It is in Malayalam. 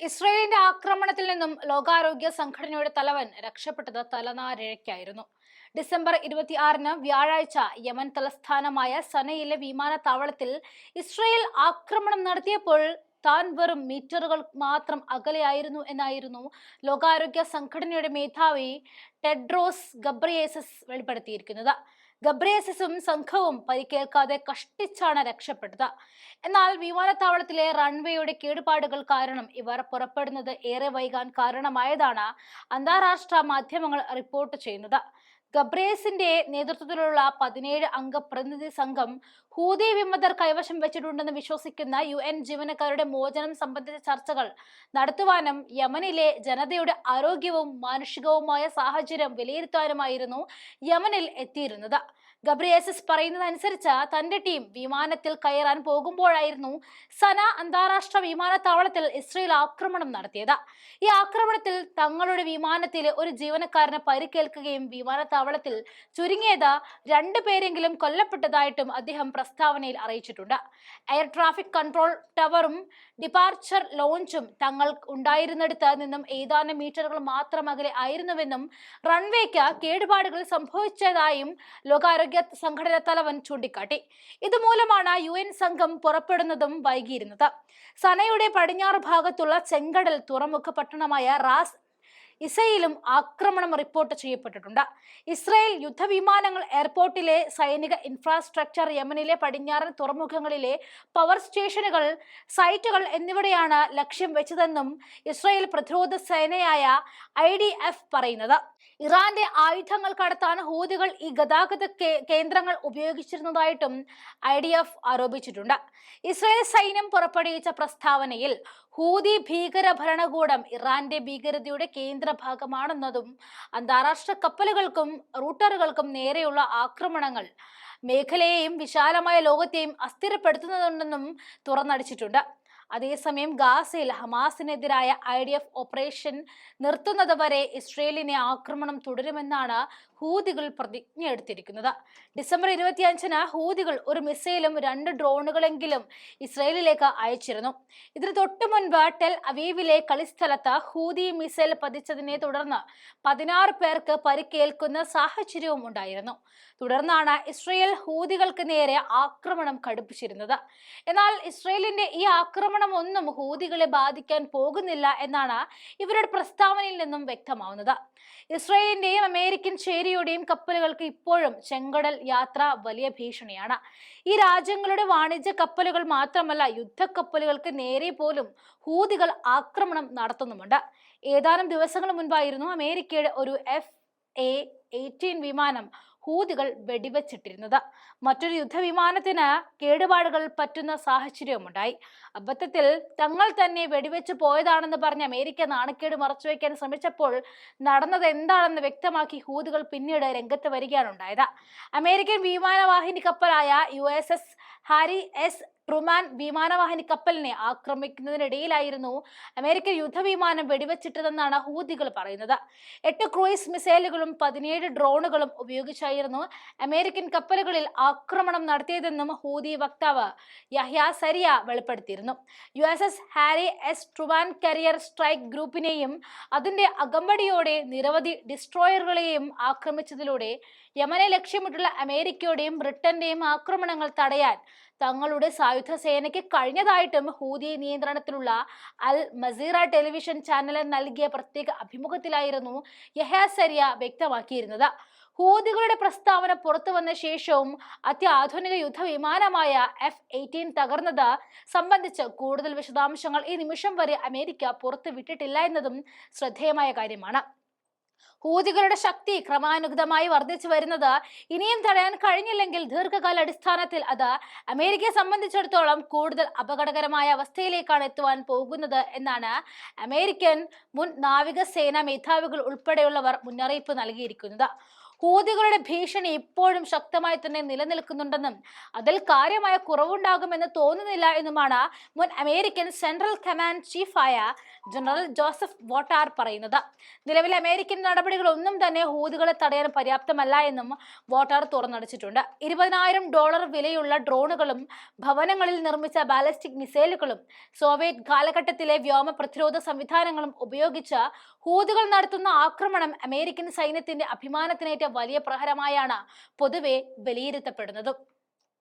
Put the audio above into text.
ഇസ്രയേലിന്റെ ആക്രമണത്തിൽ നിന്നും ലോകാരോഗ്യ സംഘടനയുടെ തലവൻ രക്ഷപ്പെട്ടത് തലനാരിഴയ്ക്കായിരുന്നു. ഡിസംബർ ഇരുപത്തിയാറിന് വ്യാഴാഴ്ച യമൻ തലസ്ഥാനമായ സനയിലെ വിമാനത്താവളത്തിൽ ഇസ്രയേൽ ആക്രമണം നടത്തിയപ്പോൾ താൻ വെറും മീറ്ററുകൾ മാത്രം അകലെയായിരുന്നു എന്നായിരുന്നു ലോകാരോഗ്യ സംഘടനയുടെ മേധാവി ടെഡ്രോസ് ഗബ്രിയേസസ് വെളിപ്പെടുത്തിയിരിക്കുന്നത്. ഗബ്രിയേസസും സംഘവും പരിക്കേൽക്കാതെ കഷ്ടിച്ചാണ് രക്ഷപ്പെട്ടത്. എന്നാൽ വിമാനത്താവളത്തിലെ റൺവേയുടെ കേടുപാടുകൾ കാരണം ഇവർ പുറപ്പെടുന്നത് ഏറെ വൈകാൻ കാരണമായതാണ്. അന്താരാഷ്ട്ര മാധ്യമങ്ങൾ റിപ്പോർട്ട് ചെയ്യുന്നത്. ഗബ്രേസിന്റെ നേതൃത്വത്തിലുള്ള പതിനേഴ് അംഗ പ്രതിനിധി സംഘം ഹൂതി വിമതർ കൈവശം വെച്ചിട്ടുണ്ടെന്ന് വിശ്വസിക്കുന്ന യു എൻ ജീവനക്കാരുടെ മോചനം സംബന്ധിച്ച ചർച്ചകൾ നടത്തുവാനും യമനിലെ ജനതയുടെ ആരോഗ്യവും മാനുഷികവുമായ സാഹചര്യം വിലയിരുത്താനുമായിരുന്നു യമനിൽ എത്തിയിരുന്നത്. ഗബ്രിയേസസ് പറയുന്നതനുസരിച്ച് തന്റെ ടീം വിമാനത്തിൽ കയറാൻ പോകുമ്പോഴായിരുന്നു സന അന്താരാഷ്ട്ര വിമാനത്താവളത്തിൽ ഇസ്രയേൽ ആക്രമണം നടത്തിയത്. ഈ ആക്രമണത്തിൽ തങ്ങളുടെ വിമാനത്തിലെ ഒരു ജീവനക്കാരന് പരിക്കേൽക്കുകയും വിമാനത്താവളത്തിൽ ചുരുങ്ങിയത് രണ്ടു പേരെങ്കിലും കൊല്ലപ്പെട്ടതായിട്ടും അദ്ദേഹം പ്രസ്താവനയിൽ അറിയിച്ചിട്ടുണ്ട്. എയർ ട്രാഫിക് കൺട്രോൾ ടവറും ഡിപ്പാർച്ചർ ലോഞ്ചും തങ്ങൾ ഉണ്ടായിരുന്നിടത്ത് നിന്നും ഏതാനും മീറ്ററുകൾ മാത്രം അകലെ ആയിരുന്നുവെന്നും റൺവേക്ക് കേടുപാടുകൾ സംഭവിച്ചതായും ലോകാരോഗ്യ സംഘടന തലവൻ ചൂണ്ടിക്കാട്ടി. ഇതുമൂലമാണ് യു എൻ സംഘം പുറപ്പെടുന്നതും വൈകിയിരുന്നത്. സനയുടെ പടിഞ്ഞാറ് ഭാഗത്തുള്ള ചെങ്കടൽ തുറമുഖ പട്ടണമായ റാസ് ഇസയിലും ആക്രമണം റിപ്പോർട്ട് ചെയ്യപ്പെട്ടിട്ടുണ്ട്. ഇസ്രായേൽ യുദ്ധവിമാനങ്ങൾ എയർപോർട്ടിലെ സൈനിക ഇൻഫ്രാസ്ട്രക്ചർ യമനിലെ പടിഞ്ഞാറൻ തുറമുഖങ്ങളിലെ പവർ സ്റ്റേഷനുകൾ സൈറ്റുകൾ എന്നിവിടെയാണ് ലക്ഷ്യം വെച്ചതെന്നും ഇസ്രായേൽ പ്രതിരോധ സേനയായ ഐ ഡി എഫ് പറയുന്നത്. ഇറാന്റെ ആയുധങ്ങൾ കടത്താൻ ഹൂതികൾ ഈ ഗതാഗത കേന്ദ്രങ്ങൾ ഉപയോഗിച്ചിരുന്നതായിട്ടും ഐ ഡി എഫ് ആരോപിച്ചിട്ടുണ്ട്. ഇസ്രായേൽ സൈന്യം പുറപ്പെടുവിച്ച പ്രസ്താവനയിൽ ഹൂതി ഭീകര ഭരണകൂടം ഇറാന്റെ ഭീകരതയുടെ കേന്ദ്ര ഭാഗമാണെന്നതും അന്താരാഷ്ട്ര കപ്പലുകൾക്കും റൂട്ടറുകൾക്കും നേരെയുള്ള ആക്രമണങ്ങൾ മേഖലയെയും വിശാലമായ ലോകത്തെയും അസ്ഥിരപ്പെടുത്തുന്നുണ്ടെന്നും തുറന്നടിച്ചിട്ടുണ്ട്. അതേസമയം ഗാസയിൽ ഹമാസിനെതിരായ ഐ ഡി എഫ് ഓപ്പറേഷൻ നിർത്തുന്നത് വരെ ഇസ്രയേലിനെ ആക്രമണം തുടരുമെന്നാണ് ഹൂതികൾ പ്രതിജ്ഞ എടുത്തിരിക്കുന്നത്. ഡിസംബർ ഇരുപത്തിയഞ്ചിന് ഹൂതികൾ ഒരു മിസൈലും രണ്ട് ഡ്രോണുകളെങ്കിലും ഇസ്രയേലിലേക്ക് അയച്ചിരുന്നു. ഇതിന് തൊട്ടു മുൻപ് ടെൽ അവീവിലെ കളിസ്ഥലത്ത് ഹൂതി മിസൈൽ പതിച്ചതിനെ തുടർന്ന് പതിനാറ് പേർക്ക് പരിക്കേൽക്കുന്ന സാഹചര്യവും ഉണ്ടായിരുന്നു. തുടർന്നാണ് ഇസ്രയേൽ ഹൂതികൾക്ക് നേരെ ആക്രമണം കടുപ്പിച്ചിരുന്നത്. എന്നാൽ ഇസ്രയേലിന്റെ ഈ ആക്രമണം ഒന്നും ഹൂതികളെ ബാധിക്കാൻ പോകുന്നില്ല എന്നാണ് ഇവരുടെ പ്രസ്താവനയിൽ നിന്നും വ്യക്തമാവുന്നത്. ഇസ്രയേലിന്റെയും അമേരിക്കൻ ചേരിയുടെയും കപ്പലുകൾക്ക് ഇപ്പോഴും ചെങ്കടൽ യാത്ര വലിയ ഭീഷണിയാണ്. ഈ രാജ്യങ്ങളുടെ വാണിജ്യ കപ്പലുകൾ മാത്രമല്ല യുദ്ധക്കപ്പലുകൾക്ക് നേരെ പോലും ഹൂതികൾ ആക്രമണം നടത്തുന്നുമുണ്ട്. ഏതാനും ദിവസങ്ങൾ മുൻപായിരുന്നു അമേരിക്കയുടെ ഒരു എഫ് എ എയ്റ്റീൻ വിമാനം ഹൂതികൾ വെടിവെച്ചിട്ടിരുന്നത്. മറ്റൊരു യുദ്ധവിമാനത്തിന് കേടുപാടുകൾ പറ്റുന്ന സാഹചര്യവുമുണ്ടായി. അബദ്ധത്തിൽ തങ്ങൾ തന്നെ വെടിവെച്ച് പോയതാണെന്ന് പറഞ്ഞ് അമേരിക്ക നാണക്കേട് മറച്ചുവെക്കാൻ ശ്രമിച്ചപ്പോൾ നടന്നത് എന്താണെന്ന് വ്യക്തമാക്കി ഹൂതികൾ പിന്നീട് രംഗത്ത് വരികയാണ് ഉണ്ടായത്. അമേരിക്കൻ വിമാനവാഹിനി കപ്പലായ U S S Harry S. Truman വിമാനവാഹിനി കപ്പലിനെ ആക്രമിക്കുന്നതിനിടയിലായിരുന്നു അമേരിക്കൻ യുദ്ധവിമാനം വെടിവെച്ചിട്ടതെന്നാണ് ഹൂതികൾ പറയുന്നത്. എട്ട് ക്രൂയിസ് മിസൈലുകളും പതിനേഴ് ഡ്രോണുകളും ഉപയോഗിച്ചായിരുന്നു അമേരിക്കൻ കപ്പലുകളിൽ ആക്രമണം നടത്തിയതെന്നും ഹൂതി വക്താവ് യഹ്യ സരിയ വെളിപ്പെടുത്തിയിരുന്നു. U S S Harry S. Truman carrier strike ഗ്രൂപ്പിനെയും അതിന്റെ അകമ്പടിയോടെ നിരവധി ഡിസ്ട്രോയറുകളെയും ആക്രമിച്ചതിലൂടെ യമനെ ലക്ഷ്യമിട്ടുള്ള അമേരിക്കയുടെയും ബ്രിട്ടന്റെയും ആക്രമണങ്ങൾ തടയാൻ തങ്ങളുടെ സായുധ സേനയ്ക്ക് കഴിഞ്ഞതായിട്ടും ഹൂതി നിയന്ത്രണത്തിലുള്ള അൽ മസീറ ടെലിവിഷൻ ചാനലിന് നൽകിയ പ്രത്യേക അഭിമുഖത്തിലായിരുന്നു യഹ്യ സരിയ വ്യക്തമാക്കിയിരുന്നത്. ഹൂതികളുടെ പ്രസ്താവന പുറത്തു വന്ന ശേഷവും അത്യാധുനിക യുദ്ധവിമാനമായ എഫ് എയ്റ്റീൻ തകർന്നത് സംബന്ധിച്ച് കൂടുതൽ വിശദാംശങ്ങൾ ഈ നിമിഷം വരെ അമേരിക്ക പുറത്തുവിട്ടിട്ടില്ല എന്നതും ശ്രദ്ധേയമായ കാര്യമാണ്. ഹൂതികളുടെ ശക്തി ക്രമാനുഗതമായി വർദ്ധിച്ചു വരുന്നത് ഇനിയും തടയാൻ കഴിഞ്ഞില്ലെങ്കിൽ ദീർഘകാല അടിസ്ഥാനത്തിൽ അത് അമേരിക്കയെ സംബന്ധിച്ചിടത്തോളം കൂടുതൽ അപകടകരമായ അവസ്ഥയിലേക്കാണ് എത്തുവാൻ പോകുന്നത് എന്നാണ് അമേരിക്കൻ മുൻ നാവികസേന മേധാവികൾ ഉൾപ്പെടെയുള്ളവർ മുന്നറിയിപ്പ് നൽകിയിരിക്കുന്നത്. ഹൂതികളുടെ ഭീഷണി ഇപ്പോഴും ശക്തമായി തന്നെ നിലനിൽക്കുന്നുണ്ടെന്നും അതിൽ കാര്യമായ കുറവുണ്ടാകുമെന്ന് തോന്നുന്നില്ല എന്നുമാണ് മുൻ അമേരിക്കൻ സെൻട്രൽ കമാൻഡ് ചീഫായ ജനറൽ ജോസഫ് വോട്ടാർ പറയുന്നത്. നിലവിലെ അമേരിക്കൻ നടപടികളൊന്നും തന്നെ ഹൂതികളെ തടയാൻ പര്യാപ്തമല്ല എന്നും വോട്ടാർ തുറന്നടിച്ചിട്ടുണ്ട്. ഇരുപതിനായിരം ഡോളർ വിലയുള്ള ഡ്രോണുകളും ഭവനങ്ങളിൽ നിർമ്മിച്ച ബാലിസ്റ്റിക് മിസൈലുകളും സോവിയറ്റ് കാലഘട്ടത്തിലെ വ്യോമ പ്രതിരോധ സംവിധാനങ്ങളും ഉപയോഗിച്ച് ഹൂതികൾ നടത്തുന്ന ആക്രമണം അമേരിക്കൻ സൈന്യത്തിന്റെ അഭിമാനത്തിനേറ്റ വലിയ പ്രഹരമായാണ് പൊതുവെ വിലയിരുത്തപ്പെടുന്നത്